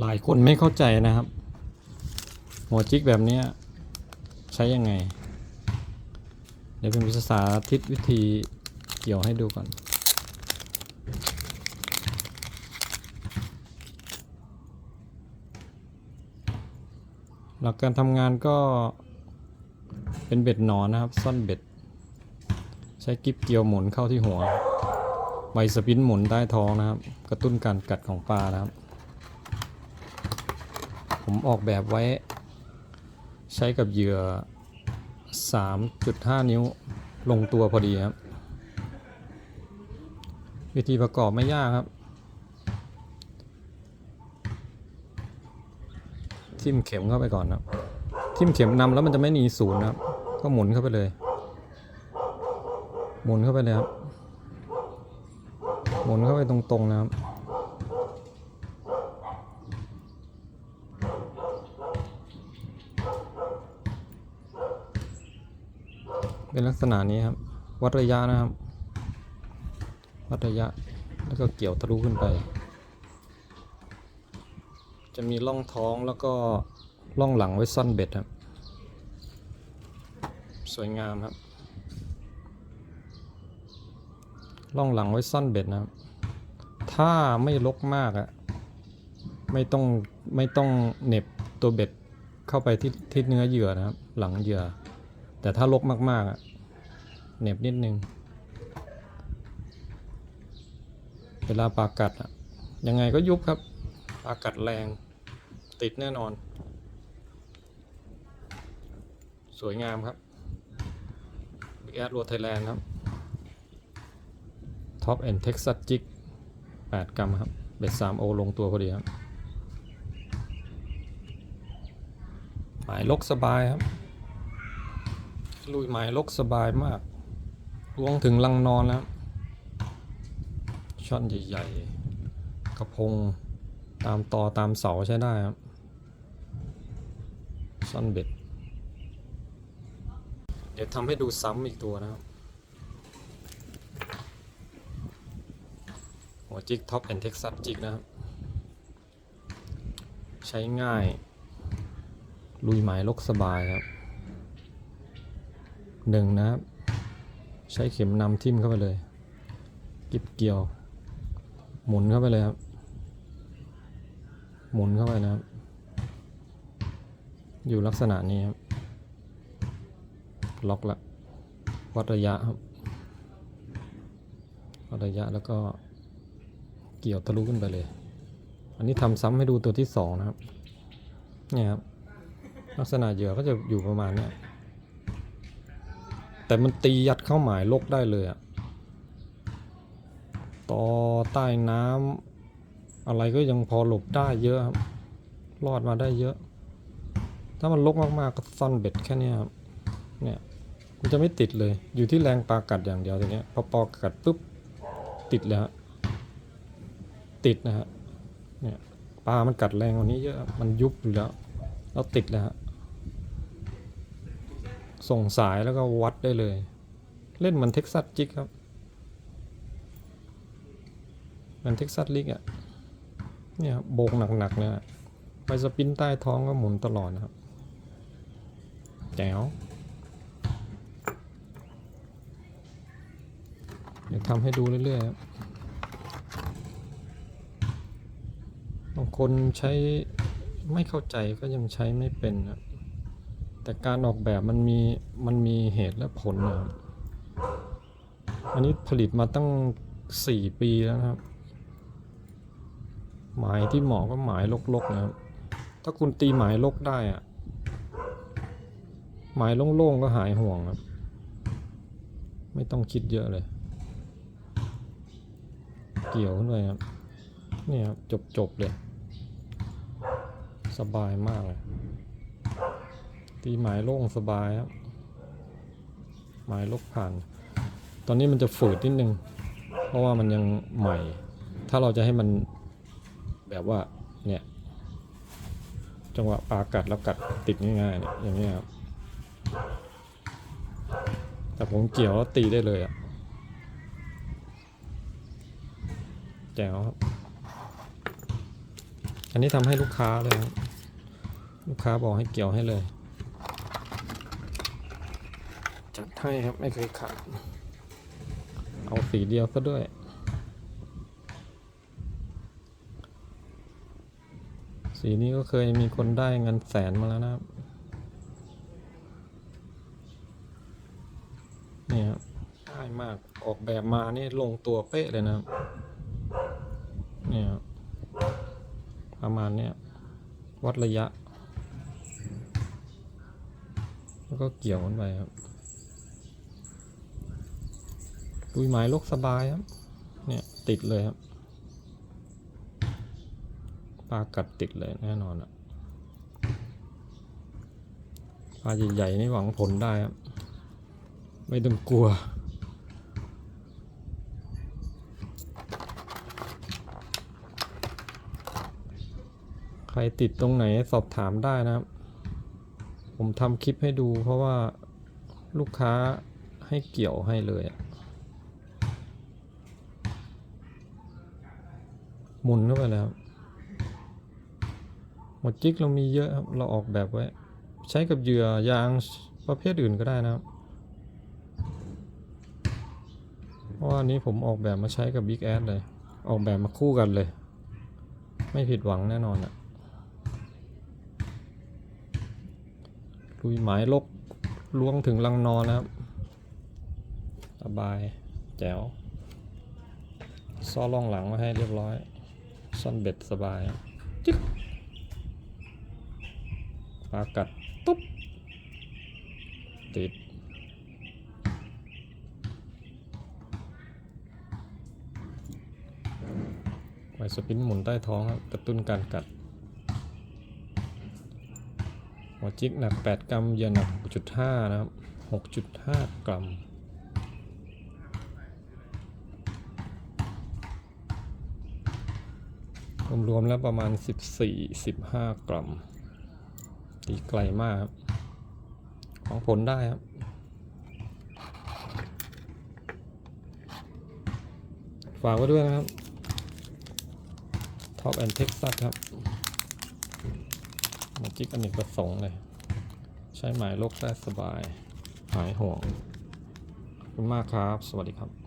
หลายคนไม่เข้าใจนะครับ หัวจิกแบบนี้ใช้ยังไง เดี๋ยวเป็นวิสาธิตวิธีเกี่ยวให้ดูก่อน หลักการทำงานก็เป็นเบ็ดหนอนนะครับ ซ่อนเบ็ด ใช้กิ๊บเกี่ยวหมุนเข้าที่หัวไวสปินหมุนใต้ท้องนะครับ กระตุ้นการกัดของปลานะครับ ผมออกแบบไว้ ใช้กับเหยื่อ 3.5 นิ้วลงตัวพอดีครับ วิธีประกอบไม่ยากครับ ทิ่มเข็มเข้าไปก่อนนะครับ ทิ่มเข็มนำแล้วมันจะไม่หนีศูนย์นะครับ ก็หมุนเข้าไปเลย หมุนเข้าไปเลยครับ หมุนเข้าไปตรงๆนะครับ เป็นลักษณะนี้ครับ วัดระยะนะครับ วัดระยะแล้วก็เกี่ยวทะลุขึ้นไป จะมีร่องท้องแล้วก็ร่องหลังไว้ซ่อนเบ็ดครับ สวยงามครับร่องหลังไว้ซ่อนเบ็ดนะครับ ถ้าไม่ลกมากอะไม่ต้องไม่ต้องเน็บตัวเบ็ดเข้าไปที่ที่เนื้อเหยื่อนะครับ หลังเหยื่อ แต่ถ้าลกมากๆอะเหน็บนิดนึง เวลาปากัดอะยังไงก็ยุบครับ ปากัดแรงติดแน่นอน สวยงามครับบิ๊กแอดโรไทยแลนด์ครับท็อปแอนด์เท็กซัสจิก8กรัมครับ เบ็ด3โอลงตัวพอดีครับหมายลกสบายครับ ลุยหมายลกสบายมากลวงถึงลังนอนแล้ว ช่อนใหญ่ ๆ กระพงตามต่อตามเสาใช้ได้ครับซ่อนเบ็ด เดี๋ยวทำให้ดูซ้ำอีกตัวนะครับ หัวจิกท็อปแอนเท็กซัสจิกนะครับ ใช้ง่าย ลุยหมายลกสบายครับ หนึ่งนะครับ ใช้เข็มนำทิ่มเข้าไปเลย กิบเกี่ยว หมุนเข้าไปเลยครับ หมุนเข้าไปนะครับ อยู่ลักษณะนี้ครับ ล็อกละ วัดระยะครับ วัดระยะแล้วก็เกี่ยวทะลุขึ้นไปเลย อันนี้ทำซ้ำให้ดูตัวที่สองนะครับ เนี่ยครับ ลักษณะเหยื่อก็จะอยู่ประมาณเนี้ย แต่มันตียัดเข้าหมายลกได้เลยอะต่อใต้น้ำอะไรก็ยังพอหลบได้เยอะครับรอดมาได้เยอะ ถ้ามันลกมากๆก็ซ่อนเบ็ดแค่เนี้ยครับเนี่ยมันจะไม่ติดเลยอยู่ที่แรงปลากัดอย่างเดียวทีเนี้ยพอปลากัดปุ๊บติดเลยฮะติดนะฮะเนี่ยปลามันกัดแรงกว่านี้เยอะมันยุบอยู่แล้วแล้วติดแล้วฮะ ส่งสายแล้วก็วัดได้เลย เล่นเหมือนเท็กซัสจิกครับเหมือนเท็กซัสลิกอะ่ะ เนี่ยโบกหนักๆเนี่ยไปสปินใต้ท้องก็หมุนตลอดนะครับ แจ๋วเดี๋ยวทำให้ดูเรื่อยๆครับบางคนใช้ไม่เข้าใจก็ยังใช้ไม่เป็นครับ แต่การออกแบบมันมีมันมีเหตุและผลนะครับอันนี้ผลิตมาตั้ง 4 ปีแล้วนะครับ หมายที่เหมาะก็หมายลกๆนะครับ ถ้าคุณตีหมายลกได้อะหมายโล่งๆก็หายห่วงครับ ไม่ต้องคิดเยอะเลย เกี่ยวขึ้นไปครับนี่ครับจบๆเลย สบายมากเลย ตีหมายโล่งสบายครับหมายลกผ่าน ตอนนี้มันจะฝืดนิดนึง เพราะว่ามันยังใหม่ ถ้าเราจะให้มันแบบว่าเนี่ยจังหวะปลากัดแล้วกัดติดง่ายๆเนี่ยอย่างนี้ครับแต่ผมเกี่ยวแล้วตีได้เลยอะแจ๋วครับ อันนี้ทำให้ลูกค้าเลยครับลูกค้าบอกให้เกี่ยวให้เลย จัดให้ครับไม่เคยขาดเอาสีเดียวซะด้วย สีนี้ก็เคยมีคนได้เงินแสนมาแล้วนะครับ นี่ครับง่ายมากออกแบบมานี่ลงตัวเป๊ะเลยนะครับเนี่ยครับประมาณเนี้ยวัดระยะ แล้วก็เกี่ยวมันไปครับ ดุยหมายลกสบายครับ เนี่ย ติดเลยครับ ปลากัดติดเลยแน่นอนอะปลาใหญ่ๆนี่หวังผลได้ครับ ไม่ต้องกลัวใครติดตรงไหนสอบถามได้นะครับ ผมทำคลิปให้ดูเพราะว่าลูกค้าให้เกี่ยวให้เลยอะ หมุนเข้าไปแล้วหมดจิกเรามีเยอะครับเราออกแบบไว้ ใช้กับเหยื่อยางประเภทอื่นก็ได้นะครับเพราะว่าอันนี้ผมออกแบบมาใช้กับ Big a d เลย ออกแบบมาคู่กันเลย ไม่ผิดหวังแน่นอนอะลุยหมายลกล้วงถึงลังนอนนะครับสบายแจ๋วซ่อล่องหลังมาให้เรียบร้อย ซ่อนเบ็ดสบายจิ๊กปลากัด ตุ๊บ ติด ไวสปินหมุนใต้ท้องครับ กระตุ้นการกัด หัวจิกหนัก 8 กรัมเหยื่อหนัก 6.5 นะครับ 6.5 กรัม รวมๆแล้วประมาณ 14-15 กรัม ตีไกลมากของผลได้ครับ ฝากไว้ด้วยนะครับท็อปแอนเท็กซัสครับมาจิกอเนกประสงค์เลย ใช้หมายโลกได้สบาย หายห่วง ขอบคุณมากครับ สวัสดีครับ